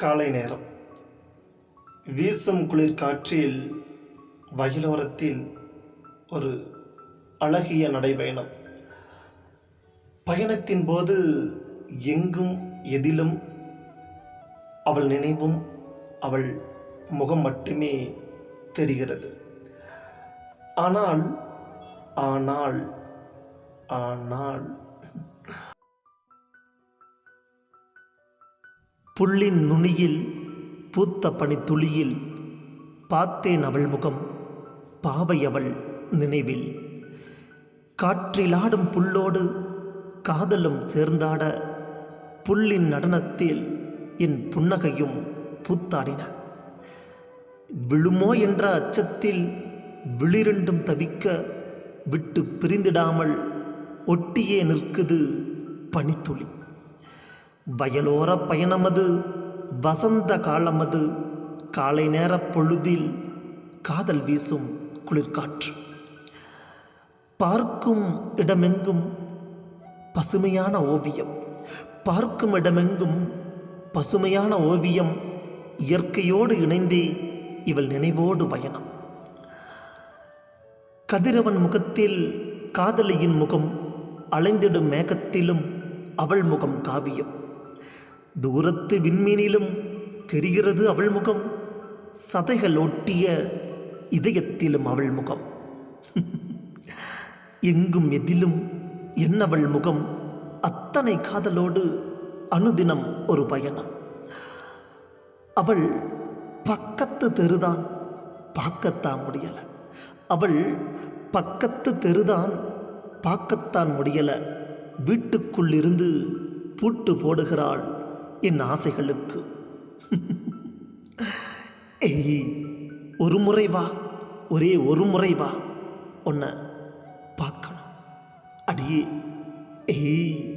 காலை நேரம். வீசும் குளிர் காற்றில் வயலோரத்தில் ஒரு அழகிய நடைபயணம். பயணத்தின் போது எங்கும் எதிலும் அவள் நினைவும் அவள் முகம் மட்டுமே தெரிகிறது. ஆனால் ஆனால் ஆனால் புல்லின் நுனியில் பூத்த பனித்துளியில் பார்த்தேன் அவள் முகம் பாவை அவள் நினைவில். காற்றிலாடும் புல்லோடு காதலும் சேர்ந்தாட புல்லின் நடனத்தில் என் புன்னகையும் பூத்தாடின. விழுமோ என்ற அச்சத்தில் விளிரண்டும் தவிக்க விட்டு பிரிந்திடாமல் ஒட்டியே நிற்குது பனித்துளி. வயலோர பயணமது வசந்த காலமது காலை நேரப் பொழுதில் காதல் வீசும் குளிர்காற்று. பார்க்கும் இடமெங்கும் பசுமையான ஓவியம். பார்க்கும் இடமெங்கும் பசுமையான ஓவியம் இயற்கையோடு இணைந்தே இவள் நினைவோடு பயணம். கதிரவன் முகத்தில் காதலியின் முகம் அலைந்திடும் மேகத்திலும் அவள் முகம் காவியம். தூரத்து விண்மீனிலும் தெரிகிறது அவள் முகம் சதைகள் ஒட்டிய இதயத்திலும் அவள் முகம் எங்கும் எதிலும் என்னவள் முகம் அத்தனை காதலோடு அனுதினம் ஒரு பயணம். அவள் பக்கத்து தெருதான் பார்க்கத்தான் முடியல. அவள் பக்கத்து தெருதான் பார்க்கத்தான் முடியல. வீட்டுக்குள்ளிருந்து பூட்டு போடுகிறாள் என் ஆசைகளுக்கு. ஏய் ஒரு முறை வா ஒரே ஒரு முறை வா உன்னை பார்க்கணும். அடியே ஏய்.